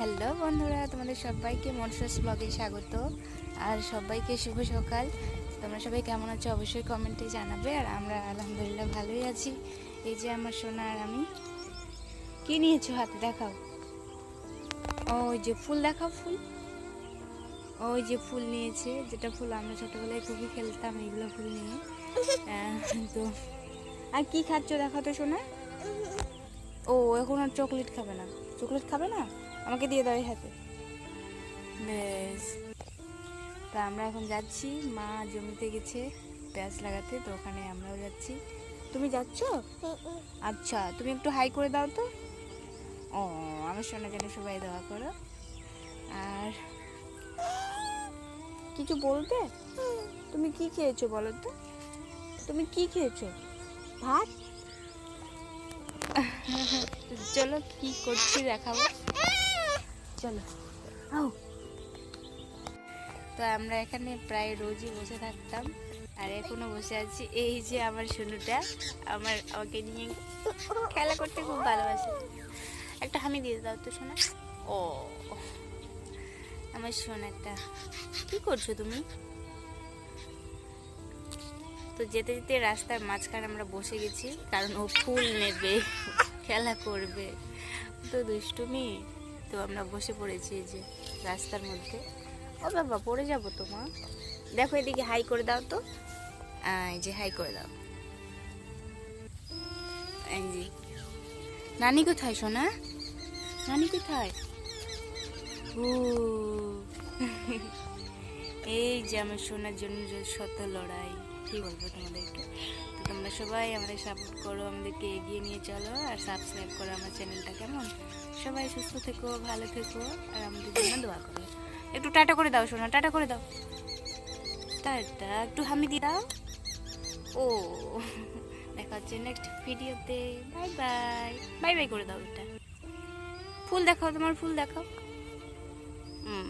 Hello বন্ধুরা, তোমাদের সবাইকে মনসাস ব্লগে স্বাগত আর সবাইকে শুভ সকাল। তোমরা সবাই কেমন আছো অবশ্যই কমেন্টে জানাবে আর আমরা আলহামদুলিল্লাহ ভালোই আছি। এই যে আমার সোনা আর আমি। কি নিয়েছো হাতে দেখাও। ওই যে ফুল দেখাও ফুল। ওই যে ফুল নিয়েছে, যেটা ফুল আমরা ছোটোবেলায় খুবই খেলতাম, এইগুলো ফুল নিয়ে। তো আর কি খাচ্ছ দেখাও তো সোনা। ও, এখন আর চকলেট খাবে না। চকলেট খাবে না? আমাকে দিয়ে দাও হাতে। বেশ। তা আমরা এখন যাচ্ছি। মা জমিতে গেছে পেঁয়াজ লাগাতে, তো ওখানে আমরাও যাচ্ছি। তুমি যাচ্ছ? আচ্ছা তুমি একটু হাই করে দাও তো। ও, আমার সোনা যেন সবাই দেওয়া করো। আর কিছু বলতে তুমি কি খেয়েছো বলো তো? তুমি কি খেয়েছো? ভাত? চলো কি করছি দেখাবো। চলো। আও। তো আমরা এখানে প্রায় রোজই বসে থাকতাম আর এখনও বসে আছি। এই যে আমার সোনুটা আমার আমাকে নিয়ে খেলা করতে খুব ভালোবাসে। একটা হামি দিয়ে দাও তো সোনা। ও আমার সোনাটা কি করছ তুমি? তো যেতে যেতে রাস্তার মাঝখানে আমরা বসে গেছি কারণ ও ফুল নেবে খেলা করবে। তো দুষ্টুমি। তো আমরা বসে পড়েছি যে রাস্তার মধ্যে। ও বাবা, পড়ে যাব তো মা। দেখো এদিকে হাই করে দাও তো। এই যে হাই করে দাও। এই নানি কোথায় সোনা? নানি কোথায়? ও। এই যে আমার সোনার জন্য শত লড়াই, কি বলব তোমাদেরকে? তোমরা সবাই আমাদের সাপোর্ট করো, আমাদেরকে এগিয়ে নিয়ে চলো আর সাবস্ক্রাইব করো আমার চ্যানেলটা কেমন? সবাই সুস্থ থেকো, ভালো থেকো আর আমাদের জন্য দোয়া করো। একটু টাটা করে দাও শোনা টাটা করে দাও। টাটা, একটু হামি দিয়ে দাও। ও, দেখা হচ্ছে নেক্সট ভিডিওতে বাই বাই বাই বাই করে দাও এটা। ফুল দেখাও, তোমার ফুল দেখাও। হুম।